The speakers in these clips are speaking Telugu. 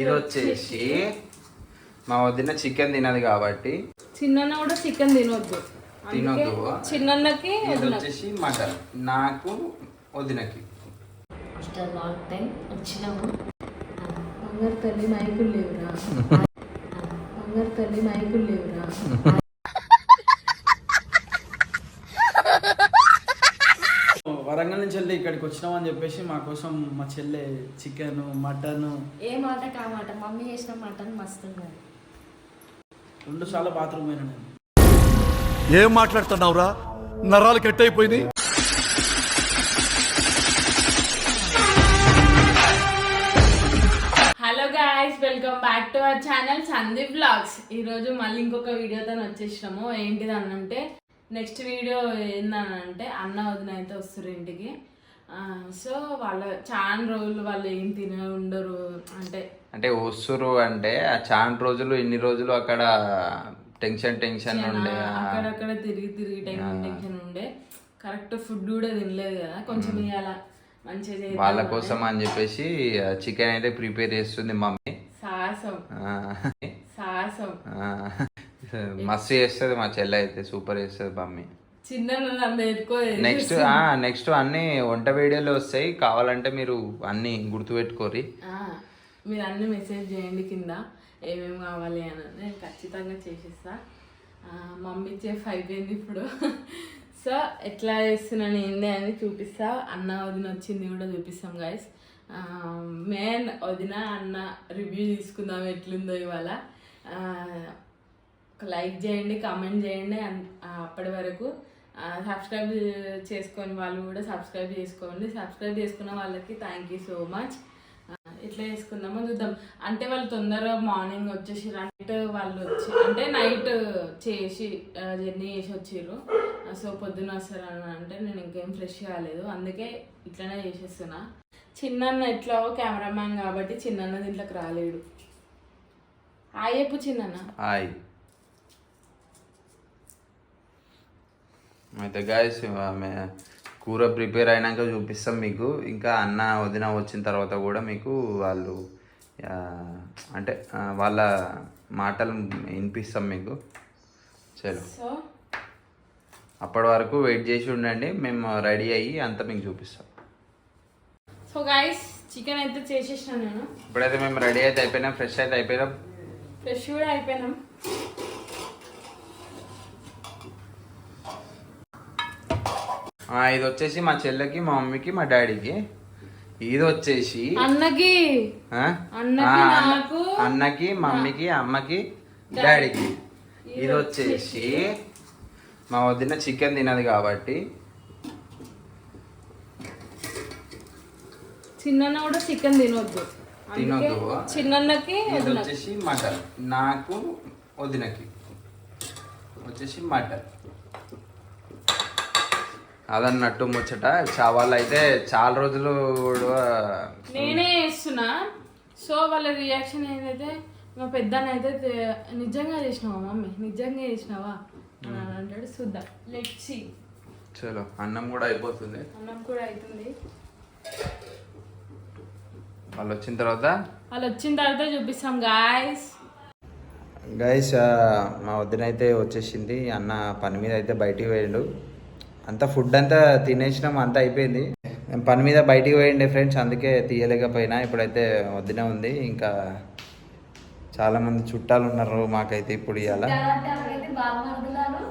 ఇది వచ్చేసి మా వదిన చికెన్ తినదు కాబట్టి చిన్న కూడా చికెన్ తినొద్దు. తినొద్దు. చిన్నకి ఇది వచ్చేసి మటన్. నాకు వదినకి. ఆఫ్టర్ లాంగ్ టైం వచ్చినాము. బంగారు తల్లి మైకులు లేవురా. బంగారు తల్లి మైకులు లేవురా. వరంగల్ నుంచి వెళ్ళి ఇక్కడికి వచ్చినామని చెప్పేసి మా కోసం మా చెల్లె చికెన్ మటన్. ఏ మాట కా మాట? మమ్మీ చేసిన మటన్ మస్తు రెండు సార్లు బాత్రూమ్ పోయినా నేను. ఏం మాట్లాడుతున్నావురా? నరాలు కట్ అయిపోయినాయి hello guys welcome back to our channel Sandeep vlogs ఈరోజు మళ్ళీ ఇంకొక వీడియోతో వచ్చేసినాము. ఏంటిది అనంటే నెక్స్ట్ వీడియో ఏందనంటే అన్న వదిన అయితే వస్తారు ఇంటికి. సో వాళ్ళ చాలా రోజులు వాళ్ళు ఏం తినే ఉండరు అంటే అంటే వస్తురు అంటే ఆ చాలా రోజులు ఇన్ని రోజులు అక్కడ టెన్షన్ టెన్షన్ ఉండే అక్కడక్కడ తిరిగి తిరిగి టెన్షన్ టెన్షన్ ఉండే. కరెక్ట్ ఫుడ్ కూడా తినలేదు కదా కొంచెం ఇవాళ మంచిగా వాళ్ళ. కోసం అని చెప్పేసి చికెన్ అయితే ప్రిపేర్ చేస్తుంది మమ్మీ. సాహసం. సాహసం. మస్తు చేస్తుంది మా చెల్లె అయితే సూపర్ చేస్తుంది మమ్మీ. చిన్న నెక్స్ట్ నెక్స్ట్ అన్ని వంట వీడియోలు వస్తాయి. కావాలంటే మీరు అన్ని గుర్తుపెట్టుకోరి మీరు అన్ని మెసేజ్ చేయండి కింద. ఏమేమి కావాలి అని నేను ఖచ్చితంగా చేసిస్తా. మమ్మీ చెఫ్ అయిపోయింది ఇప్పుడు. సో ఎట్లా చేస్తున్నాను ఏంది అని చూపిస్తా. అన్న వదిన వచ్చింది కూడా చూపిస్తాం గాయస్ మెయిన్ వదిన అన్న రివ్యూ తీసుకుందాం ఎట్లుందో ఇవాళ. లైక్ చేయండి కామెంట్ చేయండి అప్పటి వరకు సబ్స్క్రైబ్ చేసుకొని వాళ్ళు కూడా సబ్స్క్రైబ్ చేసుకోండి. సబ్స్క్రైబ్ చేసుకున్న వాళ్ళకి థ్యాంక్ యూ సో మచ్ ఇట్లా చేసుకుందామో చూద్దాం. అంటే వాళ్ళు తొందరగా మార్నింగ్ వచ్చేసి నైట్ వాళ్ళు వచ్చి అంటే నైట్ చేసి జర్నీ చేసి వచ్చారు సో పొద్దున వస్తారు అని అంటే నేను ఇంకేం ఫ్రెష్ కాలేదు అందుకే ఇట్లనే చేసేస్తున్నా. చిన్న ఎట్లా కెమెరామ్యాన్ కాబట్టి చిన్న దీంట్లోకి రాలేడు. హాయ్ చెప్పు చిన్న హాయ్. అయితే గాయస్ కూర ప్రిపేర్ అయినాక చూపిస్తాం మీకు. ఇంకా అన్న వదిన వచ్చిన తర్వాత కూడా మీకు వాళ్ళు అంటే వాళ్ళ మాటలు వినిపిస్తాం మీకు. చలో. అప్పటి వరకు వెయిట్ చేసి ఉండండి మేము రెడీ అయ్యి అంతా మీకు చూపిస్తాం. సో గైస్ చికెన్ అయితే చేసేసిన నేను. ఇప్పుడైతే మేము రెడీ అయితే అయిపోయినాం ఫ్రెష్ అయితే అయిపోయినాం. ఫ్రెష్ కూడా అయిపోయినాం. ఇది వచ్చేసి మా చెల్లెకి మా మమ్మీకి మా డాడీకి. ఇది వచ్చేసి అన్నకి? అన్నకి, మమ్మీకి అమ్మకి డాడీకి. ఇది వచ్చేసి మా వదిన చికెన్ తినదు కాబట్టి. చిన్న కూడా చికెన్ తినొద్దు. తినొద్దు. చిన్నకి ఇది వచ్చేసి మటన్. నాకు వదినకి. వచ్చేసి మటన్. అదన్నట్టు ముచ్చట. వాళ్ళు అయితే చాలా రోజులు నేనే వేస్తున్నా సో వాళ్ళ రియాక్షన్ ఏంటంటే మా పెద్దన్న అయితే తే- నిజంగా చేసినావా మమ్మీ? నిజంగా చేసినావా? అని అంటాడు చూద్దాం లెట్ సి చలో అన్నం కూడా అయిపోతుంది. అన్నం కూడా అవుతుంది వాళ్ళు వచ్చిన తర్వాత? వాళ్ళు వచ్చిన తర్వాత చూపిస్తాం గాయస్ గైస్ మా వదిన అయితే వచ్చేసింది. అన్న పని మీద అయితే బయటికి పోయిండు. అంతా ఫుడ్ అంతా తినేసినాం అంతా అయిపోయింది. పని మీద బయటికి పోయిండే ఫ్రెండ్స్ అందుకే తీయలేకపోయినా. ఇప్పుడైతే వదిన ఉంది. ఇంకా చాలా మంది చుట్టాలు ఉన్నారు మాకైతే ఇప్పుడు ఇవాళ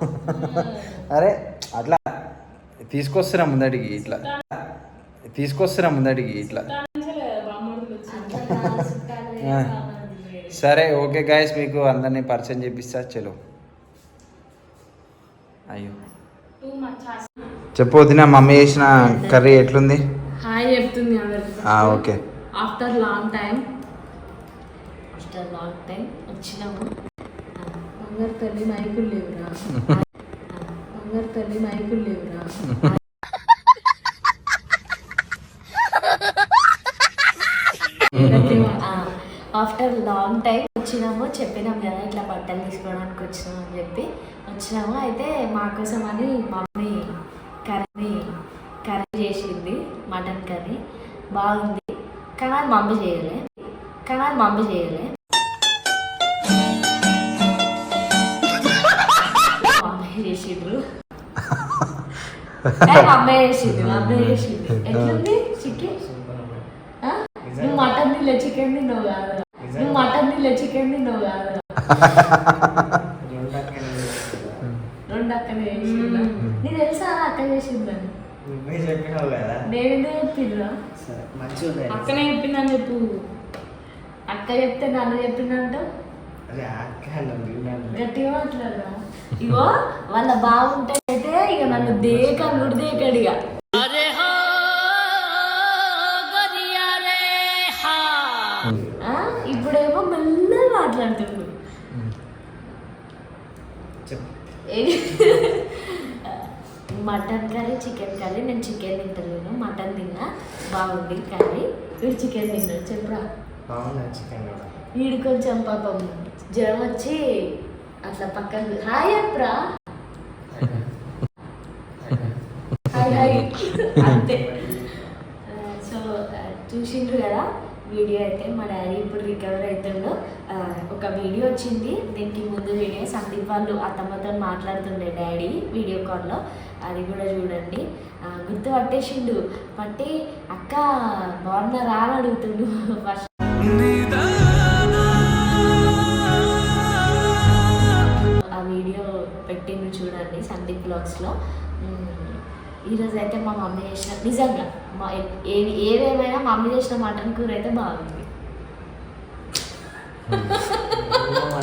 అరే అట్లా తీసుకొస్తున్నా ముందడికి ఇట్లా. తీసుకొస్తున్నా ముందడికి ఇట్లా. సరే ఓకే గాయస్ మీకు అందరినీ పరిచయం చేపిస్తా. చలో. అయ్యో. చెప్పు వదిన మమ్మీ చేసిన కర్రీ ఎట్లుంది? హాయ్ చెప్తుంది okay. After long time after long time వచ్చినాము. బంగారు తల్లి మైకులు లేవురా. బంగారు తల్లి మైకులు లేవురా. ఆఫ్టర్ లాంగ్ టైం వచ్చినాము. చెప్పినాం కదా ఇట్లా బట్టలు తీసుకోవడానికి వచ్చినాం అని చెప్పి. వచ్చినాము అయితే మా కోసం అని మమ్మీ కర్రీ కర్రీ చేసింది మటన్ కర్రీ. బాగుంది. కానీ అది మమ్మీ చేయలే. కానీ అది మమ్మీ చేయలే. మమ్మీ చేసిండ్రు. అమ్మాయి మమ్మీ చేసింది మమ్మీ చేసింది. ఎట్లుంది చికెన్? నువ్వు మటన్ తినలే చికెన్ తిన్నావు కాదు నువ్వు మటన్ తినలే చికెన్ తిన్నావు కాదు రెండు అక్కనే చేసిందా నీకు తెలుసా ఆ అక్క చేసిందని నువ్వే చెప్పినావు కదా నేనే చెప్పిందా సరే మంచిగా అక్కనే చెప్పిందని చెప్పు. అక్క చెప్తే నన్ను చెప్పిందంట? అరే అక్క నన్ను గట్టిగా మాట్లాడరా? ఇగో వాళ్ళ బాగుంటే ఇక నన్ను దేక నుడి దేకాడు ఇక. ఇప్పుడేమో మెల్లగా మాట్లాడుతుండు. చెప్పు. Mutton curry chicken curry. నేను చికెన్ తింటలేను మటన్ తిన్నా. బాగుంది కర్రీ. వీడు చికెన్ తిన్నాడు చెప్పురా? చికెన్ వీడు కొంచెం పాపం జ్వరం వచ్చి అట్లా పక్కన హాయ్ అప్రా. Hi hi. అంతే. సో చూసిండ్రు కదా? వీడియో అయితే మా డాడీ ఇప్పుడు రికవర్ అవుతుండు. ఒక వీడియో వచ్చింది. దీనికి ముందు వీడియో సందీప్ వాళ్ళు అత్తమ్మతో మాట్లాడుతుండే డాడీ వీడియో కాల్లో అది కూడా చూడండి. గుర్తు పట్టేసిండు. పట్టి అక్క బాగున్నారా అని అడుగుతుండు. ఫస్ట్ ఆ వీడియో పెట్టిండు చూడండి సందీప్ బ్లాగ్స్లో ఈరోజు అయితే మా మమ్మీ చేసిన నిజంగా మా ఏవి ఏవేమైనా మా మమ్మీ చేసిన మటన్ కూర అయితే బాగుంది.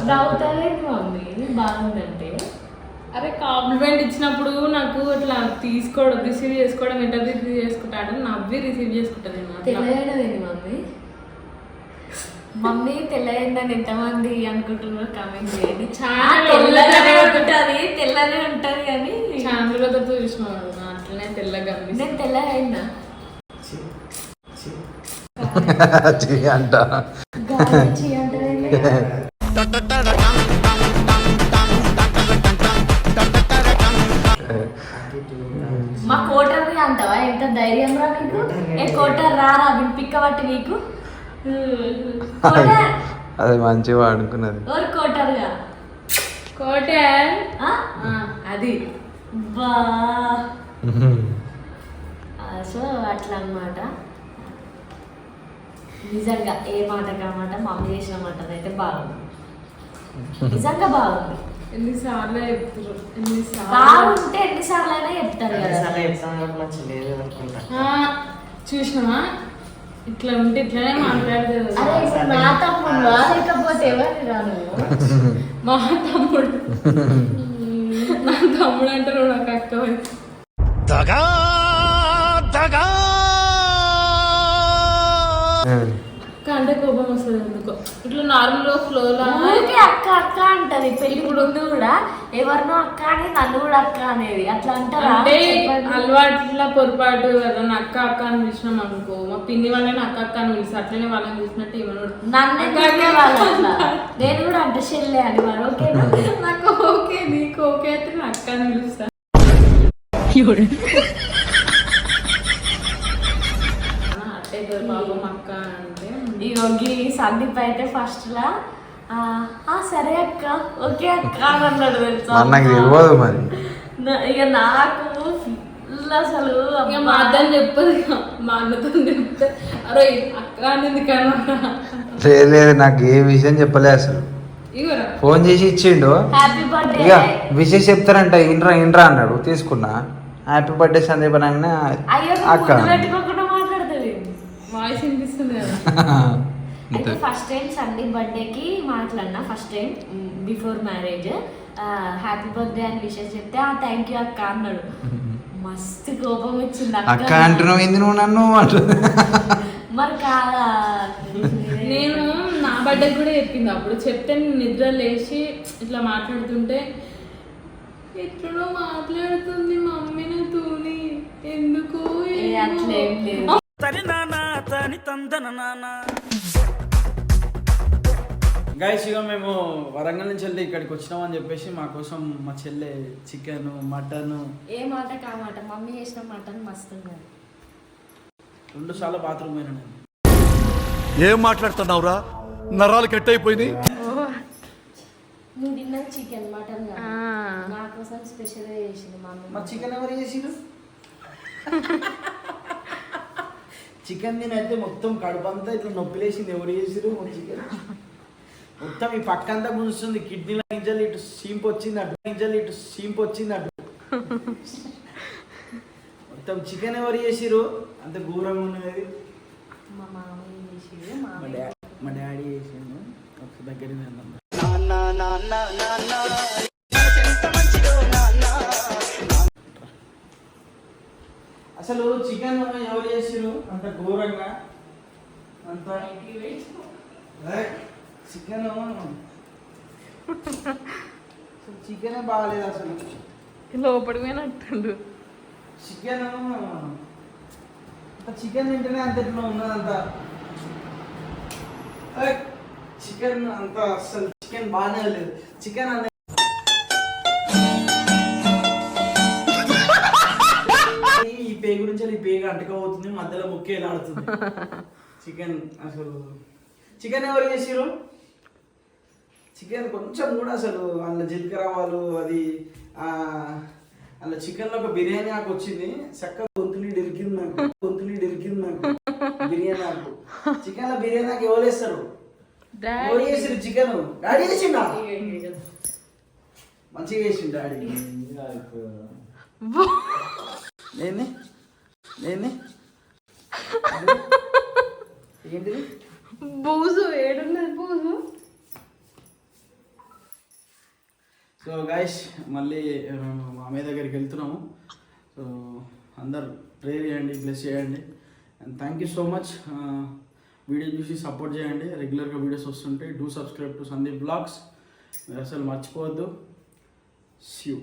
నవ్వుతాలేదు మమ్మీ? బాగుందంటే. అరే కాంప్లిమెంట్ ఇచ్చినప్పుడు నాకు ఇట్లా తీసుకోవడం రిసీవ్ చేసుకోవడం ఎట్లా రిసీవ్ చేసుకుంటాడు నవ్వి రిసీవ్ చేసుకుంటాను. తెల్లగైనది మమ్మీ? మమ్మీ తెల్లగైందని ఎంతమంది అనుకుంటున్నారు కామెంట్ చేయండి. చాలా ఆ, తెల్లగానే ఉంటుంది. ఉంటుంది తెల్లనే ఉంటుంది కానీ చాలా రోజులతో చూసినాడు నా అట్లనే తెల్లగా. నేను అంట. అంటే మా కోటర్ని అంటావా? ఎంత ధైర్యం రా నీకు? ఏ కోటర్ రారా? పిక్క పట్టి నీకు? కోటర్. అది మంచిగా అనుకున్నది ఎవరు కోటర్గా? కోటే ఆ? ఆ, అది. బా. సో అట్లా అన్నమాట నిజంగా ఏ మాట కామాట మమ్మీ చేసిన మటన్ అయితే బాగుంది నిజంగా బాగుంది ఎన్నిసార్లు చెప్తారు ఎన్నిసార్లు? బాగుంటే ఎన్నిసార్లు అయినా చెప్తారు చూసినావా? ఇట్లా ఉంటే ఇట్లానే మాట్లాడదు అరే ఇప్పుడు నా తమ్ముడు లేకపోతే ఎవరు రాను మా తమ్ముడు. నా తమ్ముడు అంటారు నాకు అక్క. దగా కోపం వస్తుంది ఎందుకో. ఇట్లా నార్మల్ ఫ్లో లా ఊరికే అక్క అక్క అంటది. పెళ్ళి ముందు కూడా. ఎవరినో అక్క అని నన్ను కూడా అక్క అనేది. అట్లా అంటారా? అంటే. అలవాట్ల పొరపాటు ఎవరన్నా అక్క అక్క అని పిలిచినాం అనుకో మా పిన్ని వాళ్ళని అక్క అక్క అని పిలిచి అట్లనే వాళ్ళని చూసినట్టు ఏమన్నా నన్ను నేను కూడా అంటే చెల్లె అని మరి ఓకే నాకు ఓకే నీకు ఓకే అయితే అక్క అని పిలుస్తా. ఆ, అట్టే పాపం అక్క అంటే ఇగో గీ సందీప్ అయితే ఫస్ట్ లా ఆ, సరే అక్క ఓకే అక్క అని అన్నాడు తెలుసా? మరి నాకు తెలియదు మరి. నా- ఇక నాకు అసలు ఇక. మా అద్దం చెప్పదు. మా అన్నతో చెప్తే అరే అక్క అనేది కన్నా లేదు లేదు నాకు ఏ విషయం చెప్పలే అసలు. ఇగోరా ఫోన్ చేసి ఇచ్చిండు. హ్యాపీ బర్త్డే ఇక విషయం చెప్తారంట ఇంట్రా ఇంట్రా అన్నాడు తీసుకున్నా. హ్యాపీ బర్త్డే సందీప్ అయ్యో అక్క. అయితే ఫస్ట్ టైం సందీప్ బర్త్డేకి మాట్లాడినా first time before marriage happy birthday అని విషయం చెప్తే ఆ థ్యాంక్ యూ అక్క అన్నాడు. మస్తు కోపం వచ్చింది అక్క. అంటున్నావు ఏంది నువ్వు నన్ను? మరి కాదా? నేను నా బర్త్డే కూడా చెప్పింది. అప్పుడు చెప్తే నేను నిద్ర లేచి ఇట్లా మాట్లాడుతుంటే ఎట్లనో మాట్లాడుతుంది మమ్మీ తూని. ఎందుకు అట్లేం లేదు. గైస్ ఇక మేము వరంగల్ నుంచి వెళ్ళి ఇక్కడికి వచ్చినామని చెప్పేసి మా కోసం మా చెల్లె చికెన్ మటన్. ఏ మాట కామాట మమ్మీ చేసిన మటన్ మస్తు రెండు సార్లు బాత్రూమ్ నేను. ఏం మాట్లాడుతున్నావురా? నరాలు కట్ అయిపోయినాయి నువ్వు తిన్న చికెన్ మటన్. నా కోసం స్పెషల్గా చేసింది మా చికెన్ ఎవరు చేసిరు చికెన్ తినైతే మొత్తం కడుపంతా ఇట్లా నొప్పిలేసింది. ఎవరు చేసిరు చికెన్ మొత్తం ఈ పక్కంతా గుంజుతుంది. కిడ్నీల గింజలు ఇటు సీంపు వచ్చింది అటు గింజలు ఇటు సీంపు వచ్చింది అటు మొత్తం చికెన్ ఎవరు చేసిరు అంత ఘోరంగా ఉన్నది మా మామయ్య చేసింది మా డాడీ చేసిండు. ఒక దగ్గర. అసలు చికెన్ ఎవరు చేసిరు అంత ఘోరంగా? అంత చికెన్ చికెన్ బాగాలేదు అసలు. లోపలికి పోయినట్టుండు. చికెన్ చికెన్ తింటేనే అంత ఎట్లా ఉన్నదంత? చికెన్ అంత అసలు చికెన్ బాగానే లేదు. చికెన్ అనే ఈ పే గురించి ఈ పేగ అంటకపోతుంది మధ్యలో ముక్కే ఆడుతుంది. చికెన్ అసలు చికెన్ ఎవరు చేసిరు చికెన్ కొంచెం కూడా అసలు అందులో జీలకర్ర వాళ్ళు అది అందులో చికెన్లో ఒక బిర్యానీ నాకు వచ్చింది. చక్క గొంతుని ఇరికింది నాకు. గొంతుని ఇరికింది నాకు. బిర్యానీ నాకు చికెన్లో బిర్యానీ నాకు ఎవరు వేస్తారు ఎవరు చేసిరు చికెన్. డాడీ చేసిండా? మంచిగా చేసిండు డాడీ నేనే నేనే ఏంటిది? బూజు ఏడున్నది బూజు. సో గైస్ మళ్ళీ మామయ్య దగ్గరికి వెళ్తున్నాము. సో అందరు ప్రేర్ చేయండి బ్లెస్ చేయండి. And thank you so much video చూసి సపోర్ట్ చేయండి. రెగ్యులర్గా వీడియోస్ వస్తుంటాయి do subscribe to Sandeep vlogs. అసలు మర్చిపోవద్దు. స్యూ